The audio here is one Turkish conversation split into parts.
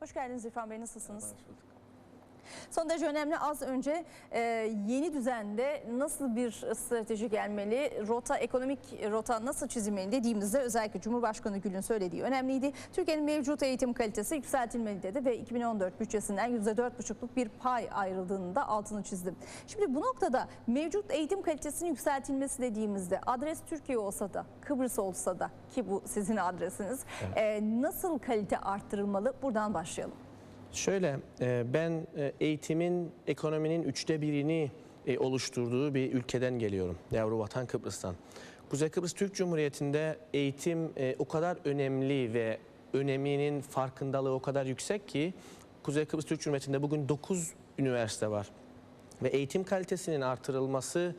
Hoş geldiniz İrfan Bey, nasılsınız? Hoş bulduk. Son derece önemli. Az önce e, yeni düzende nasıl bir strateji gelmeli, rota, ekonomik rota nasıl çizilmeli dediğimizde özellikle Cumhurbaşkanı Gül'ün söylediği önemliydi. Türkiye'nin mevcut eğitim kalitesi yükseltilmeli dedi ve 2014 bütçesinden %4,5'luk bir pay ayrıldığını da altını çizdim. Şimdi bu noktada mevcut eğitim kalitesinin yükseltilmesi dediğimizde adres Türkiye olsa da, Kıbrıs olsa da ki bu sizin adresiniz, e, nasıl kalite arttırılmalı? Buradan başlayalım. Şöyle, e, ben e, eğitimin ekonominin üçte birini e, oluşturduğu bir ülkeden geliyorum. Yavru vatan Kıbrıs'tan. Kuzey Kıbrıs Türk Cumhuriyeti'nde eğitim o kadar önemli ve öneminin farkındalığı o kadar yüksek ki Kuzey Kıbrıs Türk Cumhuriyeti'nde bugün 9 üniversite var. Ve eğitim kalitesinin artırılması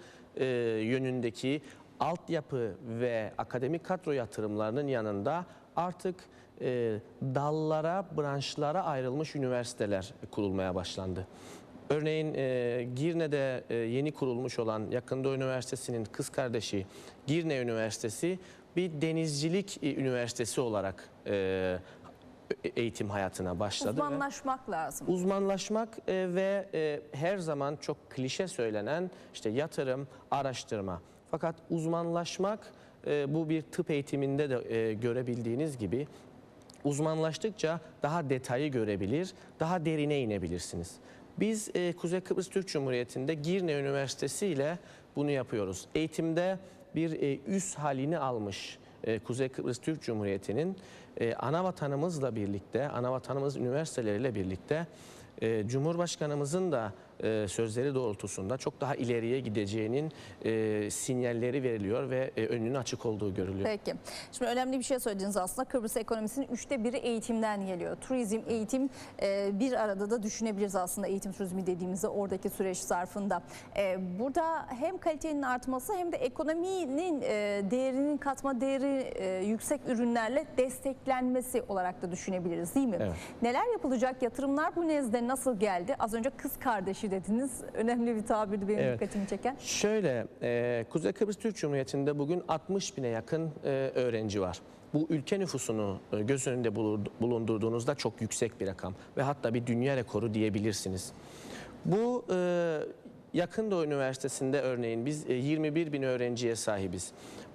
yönündeki altyapı ve akademik kadro yatırımlarının yanında artık e, dallara, branşlara ayrılmış üniversiteler kurulmaya başlandı. Örneğin e, Girne'de e, yeni kurulmuş olan Yakın Doğu Üniversitesi'nin kız kardeşi Girne Üniversitesi bir denizcilik e, üniversitesi olarak e, eğitim hayatına başladı. ve- Uzmanlaşmak lazım. Uzmanlaşmak e, ve e, her zaman çok klişe söylenen işte yatırım, araştırma. Fakat uzmanlaşmak e, bu bir tıp eğitiminde de e, görebildiğiniz gibi uzmanlaştıkça daha detayı görebilir, daha derine inebilirsiniz. Biz e, Kuzey Kıbrıs Türk Cumhuriyeti'nde Girne Üniversitesi ile bunu yapıyoruz. Eğitimde bir e, üst halini almış e, Kuzey Kıbrıs Türk Cumhuriyeti'nin e, ana vatanımızla birlikte, ana vatanımız üniversiteleriyle birlikte e, Cumhurbaşkanımızın da e, sözleri doğrultusunda çok daha ileriye gideceğinin e, sinyalleri veriliyor ve e, önünün açık olduğu görülüyor. Peki. Şimdi önemli bir şey söylediniz aslında. Kıbrıs ekonomisinin üçte biri eğitimden geliyor. Turizm, eğitim e, bir arada da düşünebiliriz aslında eğitim turizmi dediğimizde oradaki süreç zarfında. E, Burada hem kalitenin artması hem de ekonominin e, değerinin katma değeri e, yüksek ürünlerle desteklenmesi olarak da düşünebiliriz değil mi? Evet. Neler yapılacak? Yatırımlar bu nezde nasıl geldi? Az önce kız kardeşi dediniz. Önemli bir tabirdi benim Evet. dikkatimi çeken. Şöyle, e, Kuzey Kıbrıs Türk Cumhuriyeti'nde bugün 60 bine yakın e, öğrenci var. Bu ülke nüfusunu e, göz önünde bulundurduğunuzda çok yüksek bir rakam ve hatta bir dünya rekoru diyebilirsiniz. Bu e, Yakın Doğu Üniversitesi'nde örneğin biz e, 21 bin öğrenciye sahibiz.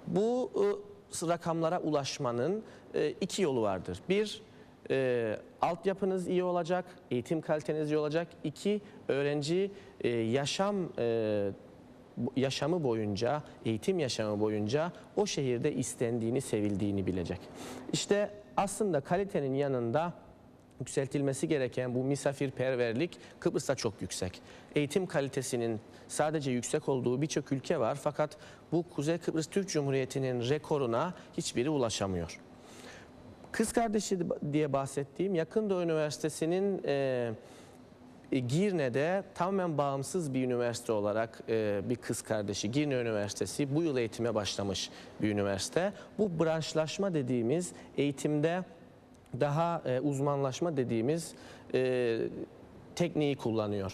Bu e, rakamlara ulaşmanın e, iki yolu vardır. Bir, e, altyapınız iyi olacak, eğitim kaliteniz iyi olacak. İki, öğrenci e, yaşam e, yaşamı boyunca, eğitim yaşamı boyunca o şehirde istendiğini, sevildiğini bilecek. İşte aslında kalitenin yanında yükseltilmesi gereken bu misafirperverlik Kıbrıs'ta çok yüksek. Eğitim kalitesinin sadece yüksek olduğu birçok ülke var fakat bu Kuzey Kıbrıs Türk Cumhuriyeti'nin rekoruna hiçbiri ulaşamıyor. Kız kardeşi diye bahsettiğim Yakın Doğu Üniversitesi'nin e, e, Girne'de tamamen bağımsız bir üniversite olarak e, bir kız kardeşi Girne Üniversitesi bu yıl eğitime başlamış bir üniversite. Bu branşlaşma dediğimiz eğitimde daha e, uzmanlaşma dediğimiz e, tekniği kullanıyor.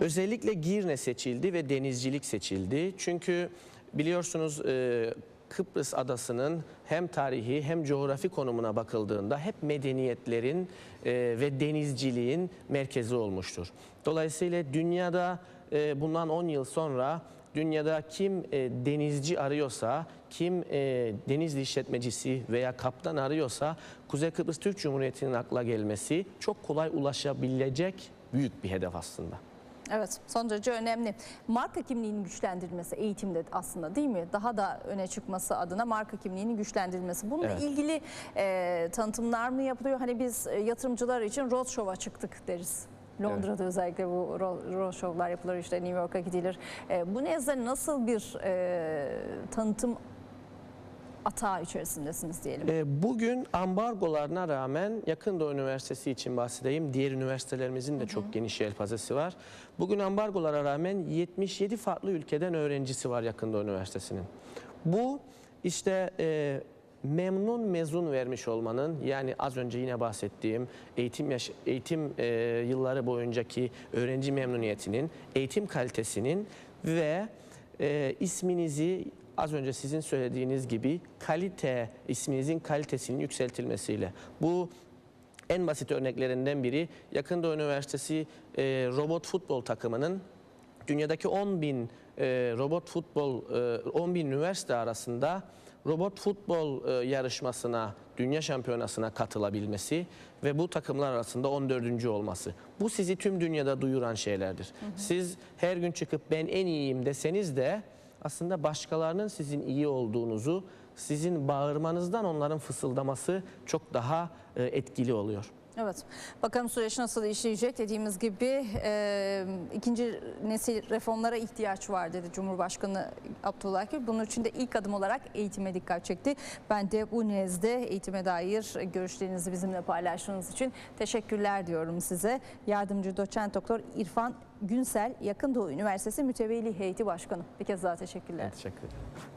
Özellikle Girne seçildi ve denizcilik seçildi. Çünkü biliyorsunuz e, Kıbrıs adasının hem tarihi hem coğrafi konumuna bakıldığında hep medeniyetlerin e, ve denizciliğin merkezi olmuştur. Dolayısıyla dünyada e, bundan 10 yıl sonra dünyada kim e, denizci arıyorsa, kim e, deniz işletmecisi veya kaptan arıyorsa Kuzey Kıbrıs Türk Cumhuriyeti'nin akla gelmesi çok kolay ulaşabilecek büyük bir hedef aslında. Evet son derece önemli. Marka kimliğinin güçlendirilmesi eğitimde aslında değil mi? Daha da öne çıkması adına marka kimliğinin güçlendirilmesi. Bununla Evet. ilgili e, tanıtımlar mı yapılıyor? Hani biz e, yatırımcılar için roadshow'a çıktık deriz. Londra'da özellikle bu ro- roadshow'lar yapılır işte New York'a gidilir. E, bu nezdde nasıl bir e, tanıtım atağı içerisindesiniz diyelim. E, Bugün ambargolarına rağmen Yakın Doğu Üniversitesi için bahsedeyim. Diğer üniversitelerimizin de çok geniş yelpazesi var. Bugün ambargolara rağmen 77 farklı ülkeden öğrencisi var Yakın Doğu Üniversitesi'nin. Bu işte e, memnun mezun vermiş olmanın yani az önce yine bahsettiğim eğitim yaş- eğitim e, yılları boyuncaki öğrenci memnuniyetinin, eğitim kalitesinin ve e, isminizi az önce sizin söylediğiniz gibi kalite isminizin kalitesinin yükseltilmesiyle bu En basit örneklerinden biri Yakında Üniversitesi e, robot futbol takımının dünyadaki 10 bin e, robot futbol e, 10 bin üniversite arasında robot futbol e, yarışmasına, dünya şampiyonasına katılabilmesi ve bu takımlar arasında 14. olması. Bu sizi tüm dünyada duyuran şeylerdir. Siz her gün çıkıp ben en iyiyim deseniz de aslında başkalarının sizin iyi olduğunuzu, sizin bağırmanızdan onların fısıldaması çok daha e, etkili oluyor. Evet. Bakalım süreç nasıl işleyecek dediğimiz gibi e, ikinci nesil reformlara ihtiyaç var dedi Cumhurbaşkanı Abdullah Gül. Bunun için de ilk adım olarak eğitime dikkat çekti. Ben de bu nezde eğitime dair görüşlerinizi bizimle paylaştığınız için teşekkürler diyorum size. Yardımcı doçent doktor İrfan Günsel Yakın Doğu Üniversitesi Mütevelli Heyeti Başkanı. Bir kez daha teşekkürler. Teşekkür ederim.